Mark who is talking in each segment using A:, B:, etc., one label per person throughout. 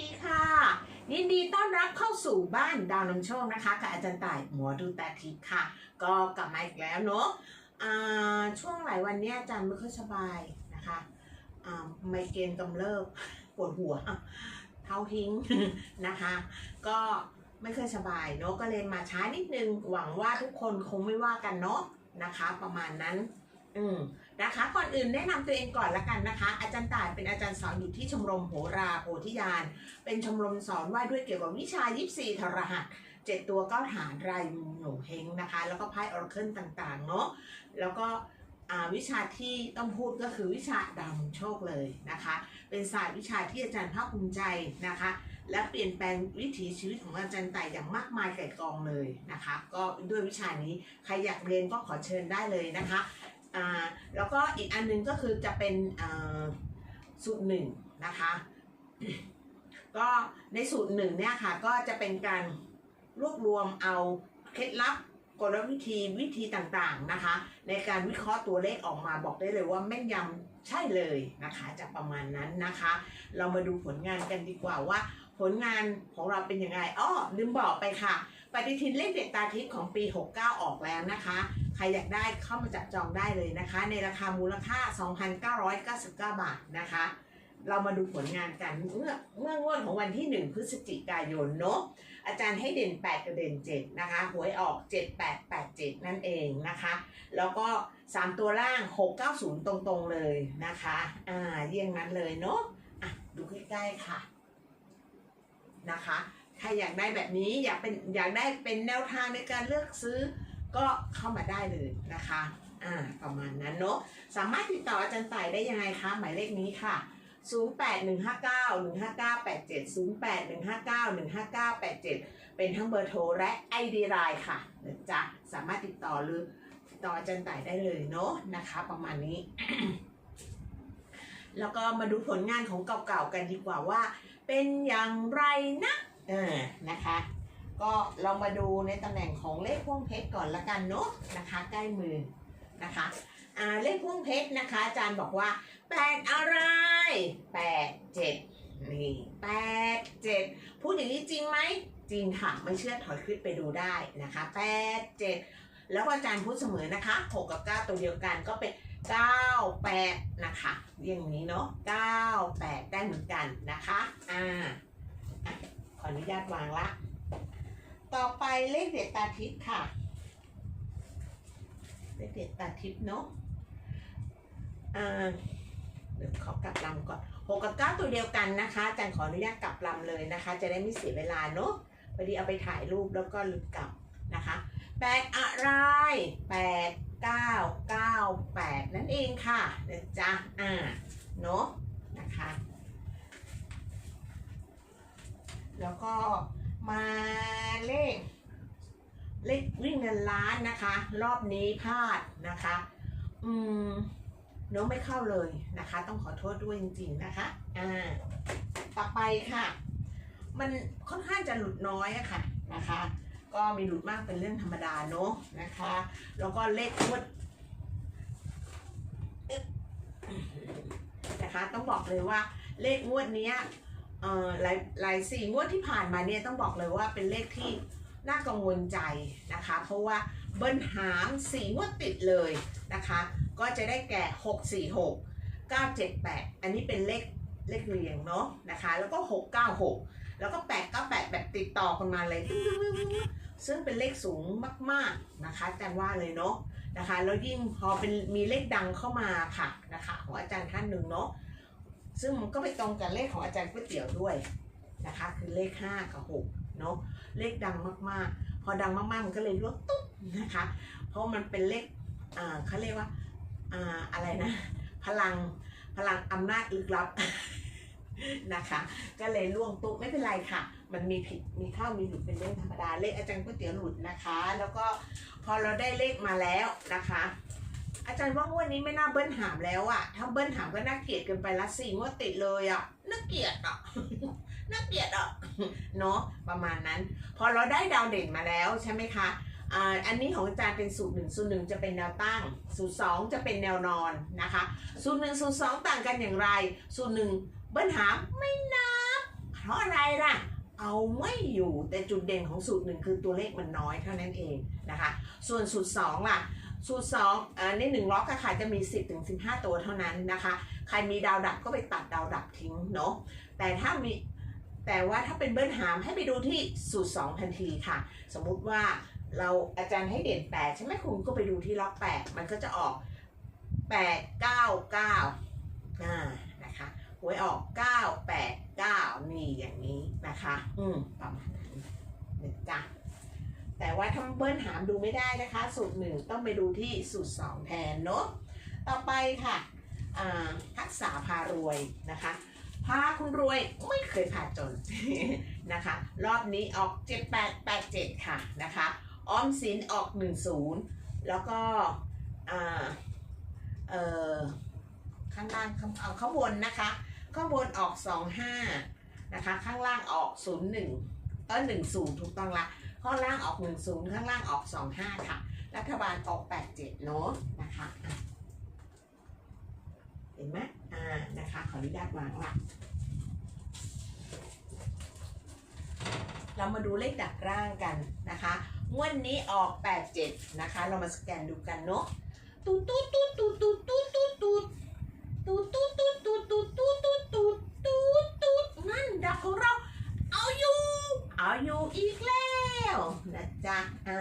A: ดีค่ะ ยินดีต้อนรับเข้าสู่บ้านดาวนำโชคนะคะกับอาจารย์ต่ายหมอดูตาทิพย์ค่ะ ก็กลับมาอีกแล้วเนาะช่วงหลายวันเนี้ยอาจารย์ไม่ค่อยสบายนะคะไมเกรนกำเริบปวดหัวเท้าทิ้งนะคะ ก็ไม่ค่อยสบายเนาะก็เลยมาช้านิดนึงหวังว่าทุกคนคงไม่ว่ากันเนาะนะคะ ประมาณนั้น อืม นะคะ ก่อนอื่นแนะนำตัวเองก่อนละกันนะคะ อาจารย์ต่ายเป็นอาจารย์สอนอยู่ที่ชมรมโหราโพธิญาณ เป็นชมรมสอนว่าด้วยเกี่ยวกับวิชายิปซีทรหัสเจ็ดตัวก้าฐานรายหนูเฮงนะคะ แล้วก็ไพ่ออร์เคิลต่างๆเนาะแล้วก็วิชาที่ต้องพูดก็คือวิชาดาวน์โชคเลยนะคะ เป็นศาสตร์วิชาที่อาจารย์ภาคภูมิใจนะคะ และเปลี่ยนแปลงวิถีชีวิตของอาจารย์ต่อย่างมากมายไก่กองเลยนะคะ ก็ด้วยวิชานี้ใครอยากเรียนก็ขอเชิญได้เลยนะคะ อ่าแล้วก็อีกอันหนึงก็คือจะเป็นอ่าสูตรหนึ่งนะคะก็ในสูตรหนึ่งเนี่ยค่ะก็จะเป็นการรวบรวมเอาเคล็ดลับกลวิธีวิธีต่างๆนะคะ ในการวิเคราะห์ตัวเลขออกมาบอกได้เลยว่าแม่นยำใช่เลยนะคะจะประมาณนั้นนะคะ เรามาดูผลงานกันดีกว่าว่า ผลงานของเราเป็นยังไงอ้อลืมบอกไปค่ะ ปฏิทินเลขเด็ดตาทิพย์ของปี 69 ออกแล้วนะคะ ใครอยากได้เข้ามาจับจองได้เลยนะคะ ในราคามูลค่า 2,999 บาทนะคะ เรามาดูผลงานกันเมื่อเมื่องวดของวันที่ 1 พฤศจิกายนเนาะอาจารย์ให้เด่น 8 กับเด่น 7 นะคะ หวยออก 7887 นั่นเองนะคะ แล้วก็ 3 ตัวล่าง 690 ตรงๆเลยนะคะ อ่าเยี่ยงนั้นเลยเนาะอะดูใกล้ๆค่ะนะคะใครอยากได้แบบนี้อยากเป็นอยากได้เป็นแนวทางในการเลือกซื้อ ก็เข้ามาได้เลยนะคะอ่าประมาณนั้นเนาะสามารถติดต่ออาจารย์ต่ายได้ยังไงคะหมายเลขนี้ค่ะ 0815915987 0815915987 เป็นทั้งเบอร์โทรและ ID ไลน์ค่ะนะจ๊ะสามารถติดต่อหรือติดต่ออาจารย์ต่ายได้เลยเนาะนะคะ ประมาณนี้แล้วก็มาดูผลงานของเก่าๆกันดีกว่าว่า เป็นอย่างไรนะเออนะคะ ก็เรามาดูในตำแหน่งของเลขพ่วงเพชรก่อนละกันเนาะนะคะใกล้มือนะคะอ่าเลขพ่วงเพชรนะคะ อาจารย์บอกว่าแปดอะไรแปดเจ็ดนี่แปดเจ็ดพูดอย่างนี้จริงไหมจริงค่ะไม่เชื่อถอยคลิปไปดูได้นะคะแปดเจ็ดแล้วก็อาจารย์พูดเสมอนะคะหกกับเก้าตัวเดียวกันก็เป็นเก้าแปดนะคะอย่างนี้เนาะเก้าแปดได้เหมือนกันนะคะอ่าขออนุญาตวางละ ต่อไปเลขเด็ดตาทิพย์ค่ะ เลขเด็ดตาทิพย์เนาะอ่าเดี๋ยวขอกลับลำก่อนหกกับเก้าตัวเดียวกันนะคะจารย์ขออนุญาตกลับลำเลยนะคะ จะได้ไม่เสียเวลาเนาะพอดีเอาไปถ่ายรูปแล้วก็ลืมกลับนะคะแปดอะไรแปดเก้าเก้าแปดนั่นเองค่ะนะจ๊ะอ่าเนาะนะคะ แล้วก็ มาเลขเลขวิ่งเงินล้านนะคะ รอบนี้พลาดนะคะ อืมเน้องไม่เข้าเลยนะคะ ต้องขอโทษด้วยจริง ๆนะคะ อ่า ต่อไปค่ะ มันค่อนข้างจะหลุดน้อยอะค่ะนะคะ ก็มีหลุดมากเป็นเรื่องธรรมดาเนอะนะคะ แล้วก็เลขงวดอึ๊บนะคะ ต้องบอกเลยว่าเลขงวดนี้ เอ่อหลายหลายสี่งวดที่ผ่านมาเนี่ยต้องบอกเลยว่าเป็นเลขที่น่ากังวลใจนะคะ เพราะว่าเบิ้ลหามสี่งวดติดเลยนะคะ ก็จะได้แก่หกสี่หกเก้าเจ็ดแปดอันนี้เป็นเลขเลขเรียงเนาะนะคะ แล้วก็หกเก้าหกแล้วก็แปดเก้าแปดแบบติดต่อกันมาเลยซึ่งเป็นเลขสูงมาก ๆนะคะอาจารย์ว่าเลยเนาะนะคะแล้วยิ่งพอเป็นมีเลขดังเข้ามาค่ะนะคะของอาจารย์ท่านหนึ่งเนาะ ซึ่งมันก็ไปตรงกับเลขของอาจารย์ก๋วยเตี๋ยวด้วยนะคะ คือเลข 5 กับ6เนาะเลขดังมากๆ พอดังมากๆมันก็เลยลดตุ๊บนะคะ เพราะมันเป็นเลขอ่าเขาเรียกว่าอ่าอะไรนะ พลังพลังอำนาจลึกลับนะคะ ก็เลยล่วงตุ๊บไม่เป็นไรค่ะ มันมีผิดมีเข้ามีหลุดเป็นเรื่องธรรมดาเลขอาจารย์ก๋วยเตี๋ยวหลุดนะคะ แล้วก็พอเราได้เลขมาแล้วนะคะ อาจารย์ว่างวดนี้ไม่น่าเบิ้ลหามแล้วอะถ้าเบิ้ลหามก็น่าเกลียดเกินไปละสี่งวดติดเลยอะน่าเกลียดอะน่าเกลียดอะเนาะประมาณนั้น พอเราได้ดาวเด่นมาแล้วใช่ไหมคะอ่าอันนี้ของอาจารย์เป็นสูตรหนึ่งสูตรหนึ่งจะเป็นแนวตั้ง สูตรสองจะเป็นแนวนอนนะคะ สูตรหนึ่งสูตรสองต่างกันอย่างไร สูตรหนึ่งเบิ้ลหามไม่นับ เพราะอะไรล่ะ เอาไม่อยู่แต่จุดเด่นของสูตรหนึ่งคือตัวเลขมันน้อยเท่านั้นเองนะคะ ส่วนสูตรสองล่ะ สูตรสองอในหนึ่งล็อกอะค่ะจะมี 10ถึง15 ตัวเท่านั้นนะคะ ใครมีดาวดับก็ไปตัดดาวดับทิ้งเนาะแต่ถ้ามีแต่ว่าถ้าเป็นเบิ้ลหามให้ไปดูที่สูตร 2 ทันทีค่ะ สมมุติว่าเราอาจารย์ให้เด่น 8 ใช่ไหมคุณก็ไปดูที่ล็อก 8 มันก็จะออก 8 9 9อ่านะคะหวยออก 9 8 9 นี่อย่างนี้นะคะ อืมประมาณนั้นนะจ๊ะ แต่ว่าถ้าเบิ้ลหามดูไม่ได้นะคะ สูตรหนึ่งต้องไปดูที่สูตรสองแทนเนาะต่อไปค่ะทักษะพารวยนะคะพาคุณรวยไม่เคยพาจนนะคะ รอบนี้ออก 7887 ค่ะนะคะออมสินออก 10 แล้วก็ข้างล่างข้างเอาข้างบนนะคะข้างบนออก 25 นะคะ ข้างล่างออก 01เออ10 ถูกต้องละ ข้างล่างออก 10 ข้างล่างออก 25 ค่ะ รัฐบาลออก 87 เนอะนะคะ เห็นไหมอ่า นะคะ ขออนุญาตวางละเรามาดูเลขดักร่างกันนะคะงวดนนี้ออก 87 นะคะ เรามาสแกนดูกันเนาะตูดตูดตูดตูดตูดตูดตูดตูดตูดตูดตูดตูดตูดตูดตูดตูดตูดตูดนั่นดักของเรา เอาอยู่ เอาอยู่อีกแล้วนะจ๊ะ อ่า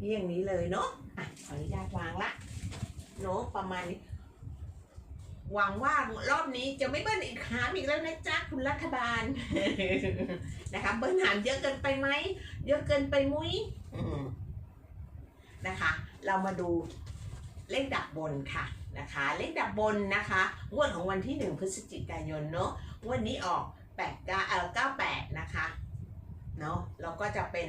A: นี่อย่างนี้เลยเนาะอะขออนุญาตวางละเนาะประมาณนี้ หวังว่ารอบนี้จะไม่เบิ้ลอีกหามอีกแล้วนะจ๊ะคุณรัฐบาล นะคะเบิ้ลหามเยอะเกินไปไหมเยอะเกินไปมุ้ยนะคะ เรามาดูเลขดับบนค่ะนะคะ เลขดับบนนะคะงวดของวันที่หนึ่งพฤศจิกายนเนาะงวดนี้ออกแปดเก้าเออเก้าแปดนะคะเนาะเราก็จะเป็น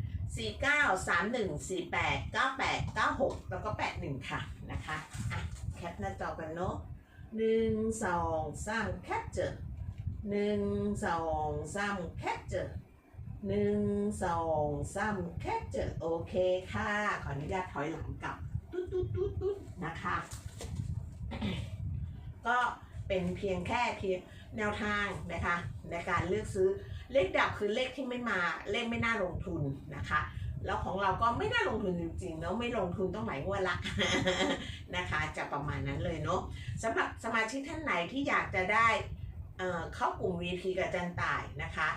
A: 49 31 48 98 96แล้วก็81ค่ะนะคะอะแคปหน้าจอกันเนอะ1 2 3แคปเจอ1 2 3แคปเจอหนึ่งสองสามแคปเจอโอเคค่ะ ขออนุญาตถอยหลังกลับตุ๊ดตุ๊ดตุ๊ดตุ๊ดนะคะ ก็เป็นเพียงแค่เพียงแนวทางนะคะ ในการเลือกซื้อ เลขดับคือเลขที่ไม่มาเลขไม่น่าลงทุนนะคะ แล้วของเราก็ไม่น่าลงทุนจริงๆแล้วไม่ลงทุนต้องหลายงวดละนะคะ จะประมาณนั้นเลยเนาะสำหรับสมาชิกท่านไหนที่อยากจะได้เข้ากลุ่ม VP กับจันต่ายนะคะ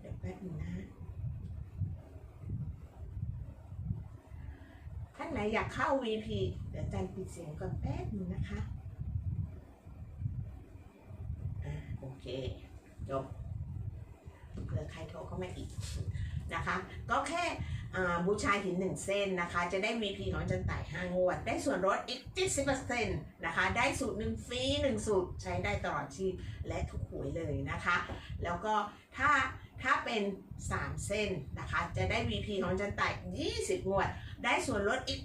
A: เดี๋ยวแป๊บนึงนะท่านไหนอยากเข้า VP ดี๋ยวอาจารย์ปิดเสียงก่อนแป๊บนึงนะคะอ่าโอเคจบเผื่อใครโทรเข้ามาอีกนะคะ ก็แค่บูชาหินหนึ่งเส้นนะคะ จะได้ VP ของอาจันต่ายห้างวด ได้ส่วนลดอีก70%นะคะ ได้สูตรหนึ่งฟรีหนึ่งสูตรใช้ได้ตลอดชีพและทุกหวยเลยนะคะ แล้วก็ถ้า ถ้าเป็น 3 เส้นนะคะ จะได้ VP ของอาจันต่20 งวด ได้ส่วนลดอีก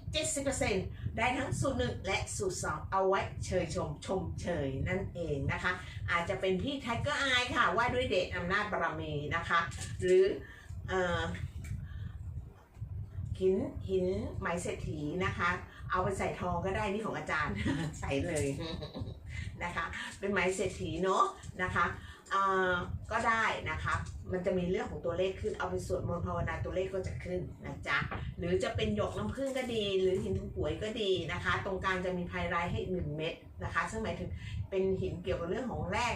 A: 70%ได้ทั้งสูตรหนึ่งและสูตร2เอาไว้เชยชมชมเชยนั่นเองนะคะ อาจจะเป็นพี่ไทเกอร์อายค่ะ ว่าด้วยเดชอำนาจบารมีนะคะ หรืออหินหินไหมเศรษฐีนะคะ เอาไปใส่ทองก็ได้นี่ของอาจารย์ ใส่เลยนะคะ เป็นไหมเศรษฐีเนาะนะคะ ก็ได้นะคะ มันจะมีเรื่องของตัวเลขขึ้น เอาไปสวดมนต์ภาวนาตัวเลขก็จะขึ้นนะจ๊ะ หรือจะเป็นหยกน้ำผึ้งก็ดี หรือหินถุงหวยก็ดีนะคะ ตรงกลางจะมีไพไรท์ให้หนึ่งเม็ดนะคะ ซึ่งหมายถึงเป็นหินเกี่ยวกับเรื่องของแร่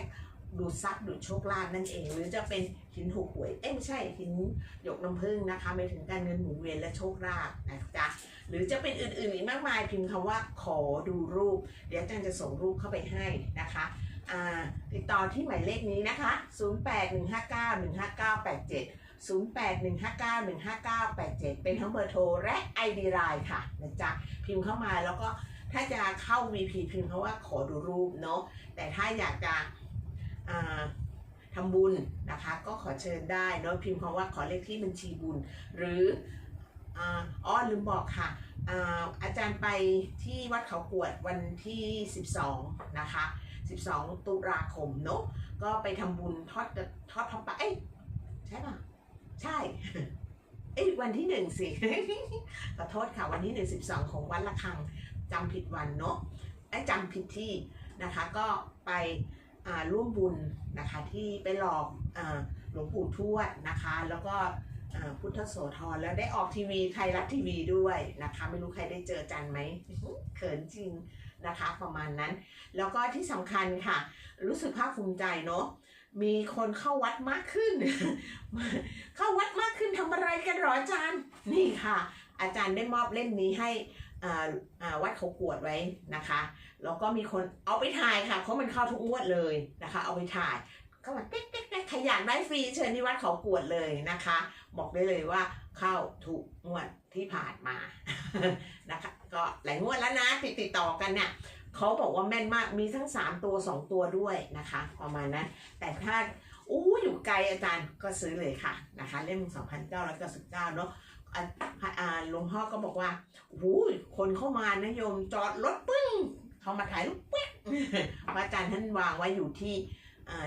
A: ดูดซับดูดโชคลาภนั่นเอง หรือจะเป็นหินถูกหวย เอ้ยไม่ใช่หินหยกน้ำผึ้งนะคะหมายถึงการเงินหมุนเวียนและโชคลาภนะจ๊ะหรือจะเป็นอื่นๆอีกมากมายพิมพ์คำว่าขอดูรูป เดี๋ยวอาจารย์จะส่งรูปเข้าไปให้นะคะ ติดต่อที่หมายเลขนี้นะคะ 0815915987 0815915987 เป็นทั้งเบอร์โทรและ ID ไลน์ค่ะนะจ๊ะพิมพ์เข้ามาแล้วก็ถ้าจะเข้า VP พิมพ์เพราะว่าขอดูรูปเนาะแต่ถ้าอยากจะอ่าทำบุญนะคะ ก็ขอเชิญได้เนาะพิมพ์คำว่าขอเลขที่บัญชีบุญ หรืออ้อลืมบอกค่ะอาอาจารย์ไปที่วัดเขากวดวันที่ 12 นะคะ 12 ตุลาคมเนาะก็ไปทำบุญทอดกระทอดพระป่าเอ้ยใช่ป่ะ ใช่เอ้ยวันที่หนึ่งสิขอโทษค่ะวันที่หนึ่งสิบสองของวันละครังจำผิดวันเนาะไอ้จำผิดที่นะคะก็ไปร่วมบุญนะคะที่ไปหลอกอหลวงปู่ทวดนะคะ แล้วก็พุทธโสธรแล้วได้ออกทีวีไทยรัฐทีวีด้วยนะคะ ไม่รู้ใครได้เจอจันไหมเขินจริง นะคะประมาณนั้น แล้วก็ที่สำคัญค่ะ รู้สึกภาคภูมิใจเนาะมีคนเข้าวัดมากขึ้น เข้าวัดมากขึ้นทำอะไรกันหรออาจารย์ นี่ค่ะ อาจารย์ได้มอบเล่มนี้ให้อาวัดเขากวดไว้นะคะ แล้วก็มีคนเอาไปถ่ายค่ะ เพราะมันเข้าทุกงวดเลยนะคะ เอาไปถ่ายก็มาเต๊กเต๊กเต๊กขยันได้ฟรีเชิญที่วัดเขากวดเลยนะคะ บอกได้เลยว่าเข้าถูกงวดที่ผ่านมานะคะ ก็หลายงวดแล้วนะติดติดต่อกันเนี่ยเขาบอกว่าแม่นมากมีทั้ง 3 ตัว 2 ตัวด้วยนะคะ ประมาณนั้น แต่ถ้าอู้อยู่ไกลอาจารย์ก็ซื้อเลยค่ะนะคะเล่ม2,999เนาะอ่าอ่าหลวงพ่อก็บอกว่าโอ้โหคนเข้ามานะโยมจอดรถปึ้งเขามาถ่ายรูปปึ๊กพระอาจารย์ท่านวางไว้อยู่ที่อ่า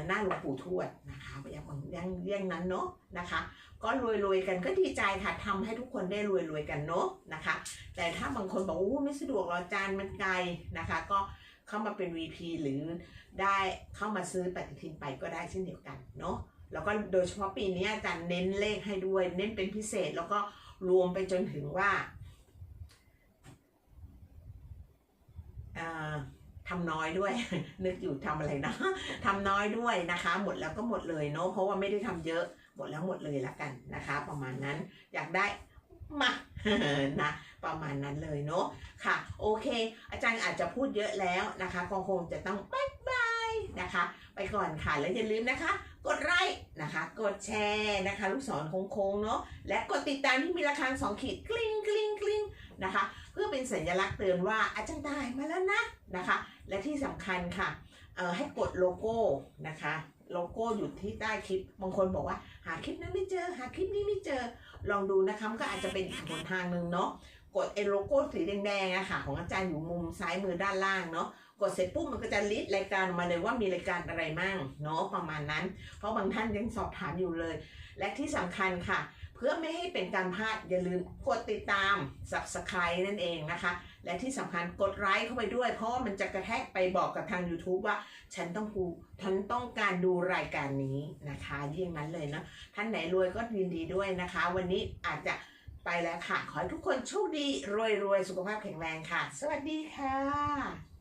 A: หน้าหลวงปู่ทวดนะคะอย่างอย่างเรื่องนั้นเนาะนะคะ ก็รวยๆกันก็ดีใจค่ะทำให้ทุกคนได้รวยๆกันเนาะนะคะ แต่ถ้าบางคนบอกว่าไม่สะดวกหรอจารย์มันไกลนะคะ ก็เข้ามาเป็น VP หรือได้เข้ามาซื้อปฏิทินไปก็ได้เช่นเดียวกันเนาะแล้วก็โดยเฉพาะปีนี้อาจารย์เน้นเลขให้ด้วย เน้นเป็นพิเศษแล้วก็รวมไปจนถึงว่าอ่า ทำน้อยด้วย นึกอยู่ทำอะไรนะทำน้อยด้วยนะคะ หมดแล้วก็หมดเลยเนาะเพราะว่าไม่ได้ทำเยอะหมดแล้วหมดเลยละกันนะคะ ประมาณนั้นอยากได้มานะประมาณนั้นเลยเนาะค่ะ โอเค อาจารย์อาจจะพูดเยอะแล้วนะคะก็คงจะต้องบายบาย นะคะ ไปก่อนค่ะ แล้วอย่าลืมนะคะ กดไลค์นะคะ กดแชร์นะคะ ลูกศรโค้งๆเนาะและกดติดตามที่มีระฆังสองขีดกลิ้งกลิ้งกลิ้งนะคะ เพื่อเป็นสัญลักษณ์เตือนว่าอาจารย์ตายมาแล้วนะนะคะ และที่สำคัญค่ะเอ่อให้กดโลโก้นะคะโลโก้อยู่ที่ใต้คลิป บางคนบอกว่า หาคลิปนั้นไม่เจอ หาคลิปนี้ไม่เจอ ลองดูนะคะมันก็อาจจะเป็นอีกหนทางหนึ่งเนาะ กดไอ้โลโก้สีแดงๆอะค่ะ ของอาจารย์อยู่มุมซ้ายมือด้านล่างเนาะ กดเสร็จปุ๊บมันก็จะลิสต์รายการออกมาเลยว่ามีรายการอะไรมั่งเนาะประมาณนั้น เพราะบางท่านยังสอบถามอยู่เลย และที่สำคัญค่ะ เพื่อไม่ให้เป็นการพลาดอย่าลืมกดติดตาม subscribe นั่นเองนะคะ และที่สำคัญกดไลค์เข้าไปด้วย เพราะว่ามันจะกระแทกไปบอกกับทาง YouTube ว่า ฉันต้องกูฉันต้องการดูรายการนี้นะคะเยี่งนั้นเลยเนาะท่านไหนรวยก็ยินดีด้วยนะคะ วันนี้อาจจะไปแล้วค่ะ ขอให้ทุกคนโชคดี รวยรวยสุขภาพแข็งแรงค่ะ สวัสดีค่ะ